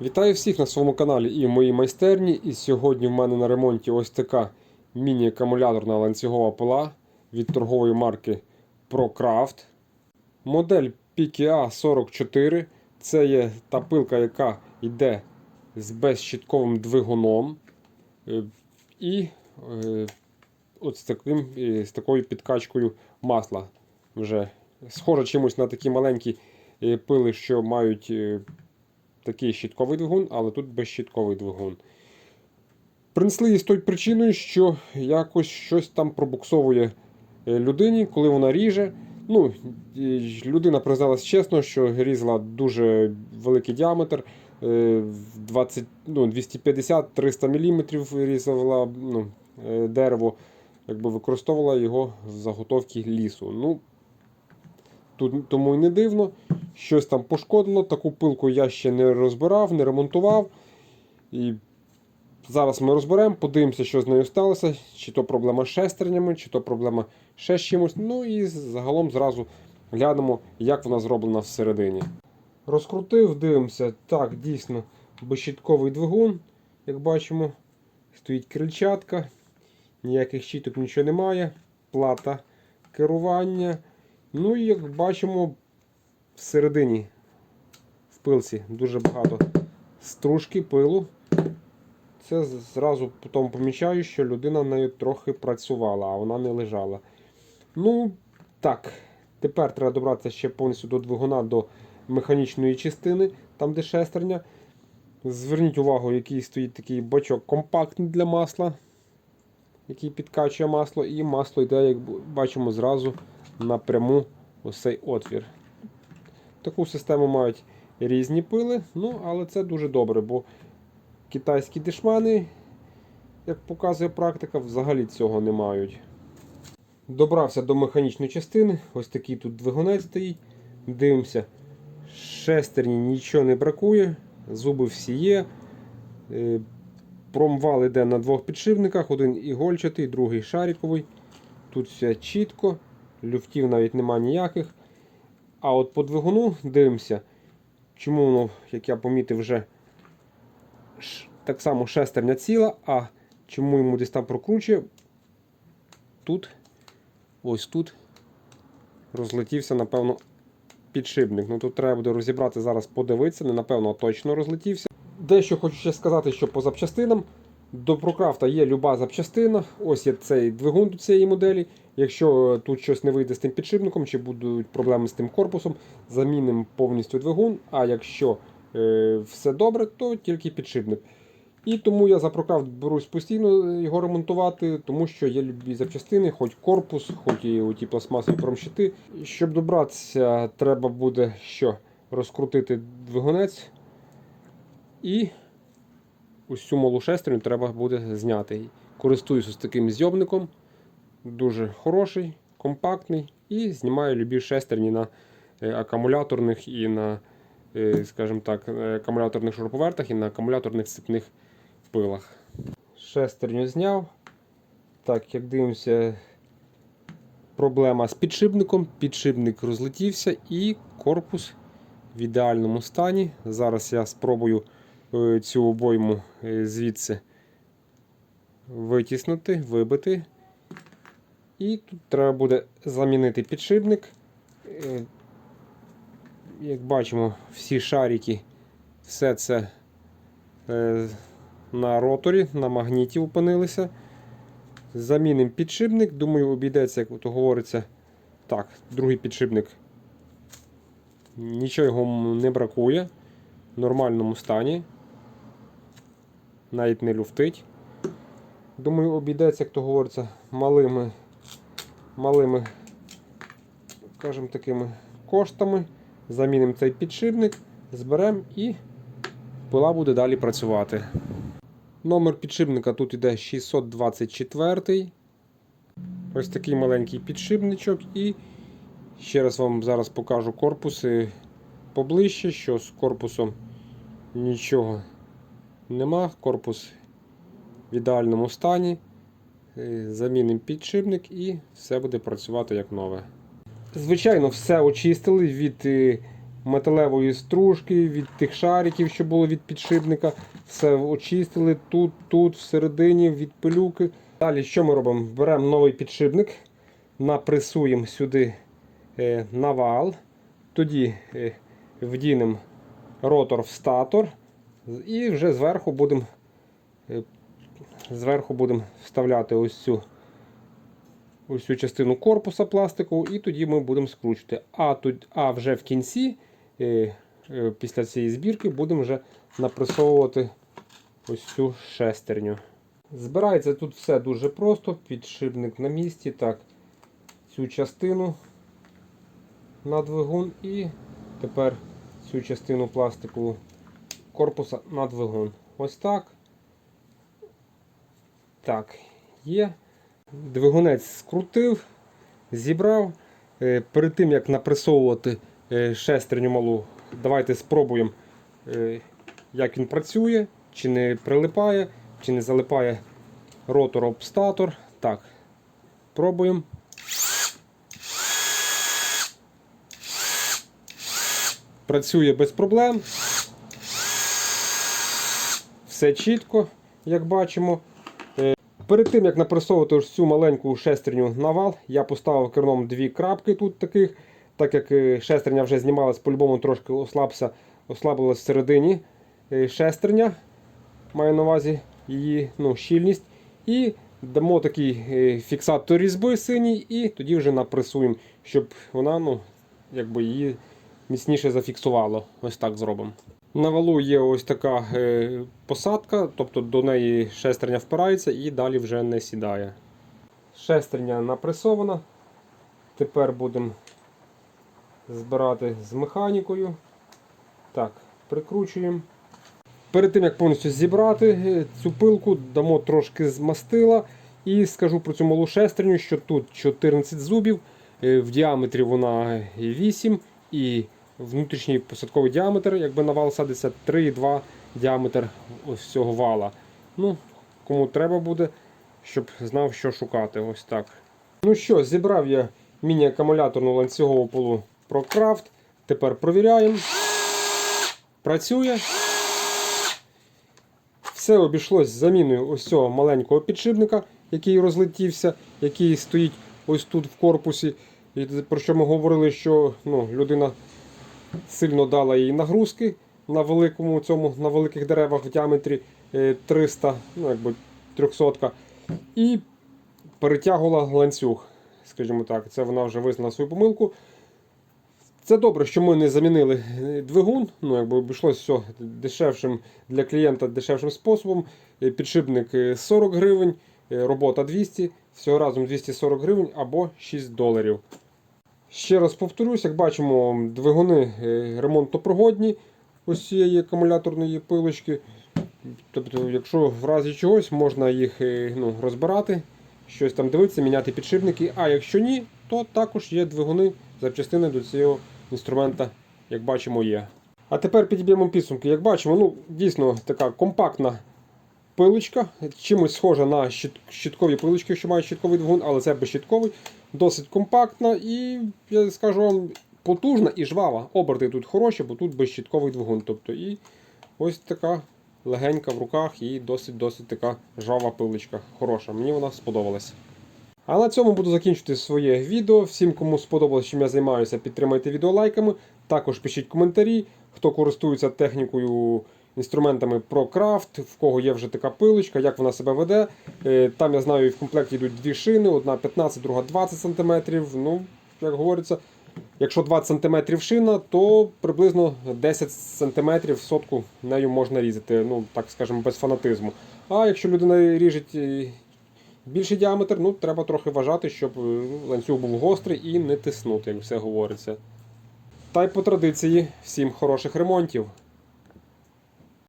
Вітаю всіх на своєму каналі і в моїй майстерні. І сьогодні в мене на ремонті ось така міні-акумуляторна ланцюгова пила від торгової марки ProCraft. Модель PKA 44. Це є та пилка, яка йде з безщітковим двигуном. Е, І е, от з, таким, е, з такою підкачкою масла. Вже схоже чимось на такі маленькі пили, що мають. Е, такий щітковий двигун, але тут безщітковий двигун. Принесли її з тою причиною, що якось щось там пробуксовує е, людині, коли вона ріже. Ну, Людина призналась чесно, що різала дуже великий діаметр. е, 20, ну, 250-300 мм різала ну, е, дерево, якби використовувала його в заготовці лісу. Ну, Тому і не дивно. Щось там пошкодило. Таку пилку я ще не розбирав, не ремонтував. І зараз ми розберемо, подивимося, що з нею сталося. Чи то проблема з шестернями, чи то проблема ще з чимось. Ну і загалом зразу глянемо, як вона зроблена всередині. Розкрутив, дивимося. Так, дійсно, безщітковий двигун, як бачимо, стоїть крильчатка, ніяких щиток нічого немає. Плата керування. Ну і як бачимо, всередині в пилці дуже багато стружки пилу. Це зразу потім помічаю, що людина нею трохи працювала, а вона не лежала. Ну, так, тепер треба добратися ще повністю до двигуна, до механічної частини, там де шестерня. Зверніть увагу, який стоїть такий бачок компактний для масла, який підкачує масло, і масло йде, як бачимо, зразу напряму ось цей отвір. Таку систему мають різні пили, ну, але це дуже добре, бо китайські дешмани, як показує практика, взагалі цього не мають. Добрався до механічної частини, ось такий тут двигунець стоїть. Дивимося, шестерні нічого не бракує, зуби всі є. Е, Промвал йде на двох підшипниках, один ігольчатий, другий шариковий. Тут все чітко люфтів навіть нема ніяких. А от по двигуну дивимося, чому воно, як я помітив, вже так само шестерня ціла, а чому йому десь там прокручує, тут, ось тут розлетівся, напевно, підшипник. Ну Тут треба буде розібрати зараз, подивитися, не напевно точно розлетівся. Дещо хочу ще сказати, що по запчастинам. До прокрафта є люба запчастина. Ось є цей двигун до цієї моделі. Якщо тут щось не вийде з тим підшипником, чи будуть проблеми з тим корпусом, замінимо повністю двигун. А якщо е, все добре, то тільки підшипник. І тому я за прокрафт берусь постійно його ремонтувати, тому що є любі запчастини, хоч корпус, хоч і ті пластмасові промщити. Щоб добратися, треба буде що? розкрутити двигунець. І Усю малу шестерню треба буде зняти. Користуюся з таким зйомником. Дуже хороший, компактний. І знімаю любі шестерні на е, акумуляторних і на е, скажімо так, акумуляторних шуруповертах і на акумуляторних цепних пилах. Шестерню зняв. Так, як дивимося, проблема з підшипником. Підшипник розлетівся і корпус в ідеальному стані. Зараз я спробую. Е, цю обойму е, звідси витіснути, вибити. І тут треба буде замінити підшипник. Е, як бачимо, всі шарики, все це на роторі, на магніті опинилися. Замінимо підшипник, думаю, обійдеться, як то говориться. Так, другий підшипник. Нічого його не бракує в нормальному стані навіть не люфтить. Думаю, обійдеться, як то говориться, малими, малими, скажімо такими коштами. Замінимо цей підшипник, зберемо і пила буде далі працювати. Номер підшипника тут іде 624. Ось такий маленький підшипничок. І ще раз вам зараз покажу корпуси поближче, що з корпусом нічого нема, корпус в ідеальному стані. Е, замінимо підшипник і все буде працювати як нове. Звичайно, все очистили від е, металевої стружки, від тих шариків, що було від підшипника. Все очистили тут, тут, всередині, від пилюки. Далі що ми робимо? Беремо новий підшипник, напресуємо сюди е, навал, тоді вдінемо ротор в статор і вже зверху будемо е, зверху будемо вставляти ось цю ось цю частину корпуса пластикову, і тоді ми будемо скручувати. А тут, а вже в кінці, е, е, після цієї збірки, будемо вже напресовувати ось цю шестерню. Збирається тут все дуже просто, підшипник на місці. Так, цю частину на двигун і тепер цю частину пластикову корпуса на двигун. Ось так. Так, є. Двигунець скрутив, зібрав. Е, Перед тим як напресовувати е, шестерню малу, давайте спробуємо, е, як він працює, чи не прилипає, чи не залипає ротор об статор. Так, пробуємо. Працює без проблем. Все чітко, як бачимо. Перед тим як напресовувати ось цю маленьку шестерню на вал, я поставив керном дві крапки тут таких, так як е, шестерня вже знімалась, по-любому трошки ослабся, ослабилась всередині е, шестерня, маю на увазі її ну, щільність. І дамо такий е, фіксатор різьби синій, і тоді вже напресуємо, щоб вона ну, якби її міцніше зафіксувало. Ось так зробимо. На валу є ось така е, посадка, тобто до неї шестерня впирається і далі вже не сідає. Шестерня напресована. Тепер будемо збирати з механікою. Так, прикручуємо. Перед тим, як повністю зібрати е, цю пилку, дамо трошки з мастила. І скажу про цю малу шестерню, що тут 14 зубів, е, в діаметрі вона 8 і внутрішній посадковий діаметр, якби на вал садиться 3,2 діаметр ось цього вала. Ну, Кому треба буде, щоб знав, що шукати. Ось так. Ну що, зібрав я міні-акумуляторну ланцюгову полу ProCraft. Тепер провіряємо. Працює. Все обійшлось заміною ось цього маленького підшипника, який розлетівся, який стоїть ось тут в корпусі. І про що ми говорили, що ну, людина сильно дала їй нагрузки на великому цьому, на великих деревах в діаметрі е, 300, ну якби 300 і перетягувала ланцюг. Скажімо так, це вона вже визнала свою помилку. Це добре, що ми не замінили е, двигун, ну якби обійшлося все дешевшим для клієнта дешевшим способом. Е, Підшипник е, 40 гривень, е, робота 200, всього разом 240 гривень або 6 доларів. Ще раз повторюсь, як бачимо, двигуни е, ремонтопригодні ось цієї акумуляторної пилочки. Тобто, якщо в разі чогось можна їх е, ну, розбирати, щось там дивитися, міняти підшипники. А якщо ні, то також є двигуни, запчастини до цього інструмента, як бачимо, є. А тепер підіб'ємо підсумки. Як бачимо, ну, дійсно така компактна пилочка, чимось схожа на щиткові пилочки, що мають щитковий двигун, але це безщитковий, досить компактна і, я скажу вам, потужна і жвава. Оберти тут хороші, бо тут безщитковий двигун. Тобто, і ось така легенька в руках і досить-досить така жвава пилочка. Хороша. Мені вона сподобалась. А на цьому буду закінчувати своє відео. Всім, кому сподобалось, чим я займаюся, підтримайте відео лайками. Також пишіть коментарі, хто користується технікою, інструментами ProCraft, в кого є вже така пилочка, як вона себе веде. Е, Там я знаю, в комплекті йдуть дві шини, одна 15, друга 20 см. Ну, як говориться, якщо 20 см шина, то приблизно 10 см сотку нею можна різати, ну так скажемо, без фанатизму. А якщо людина ріжить е, більший діаметр, ну треба трохи вважати, щоб е, ну, ланцюг був гострий і не тиснути, як все говориться. Та й по традиції, всім хороших ремонтів.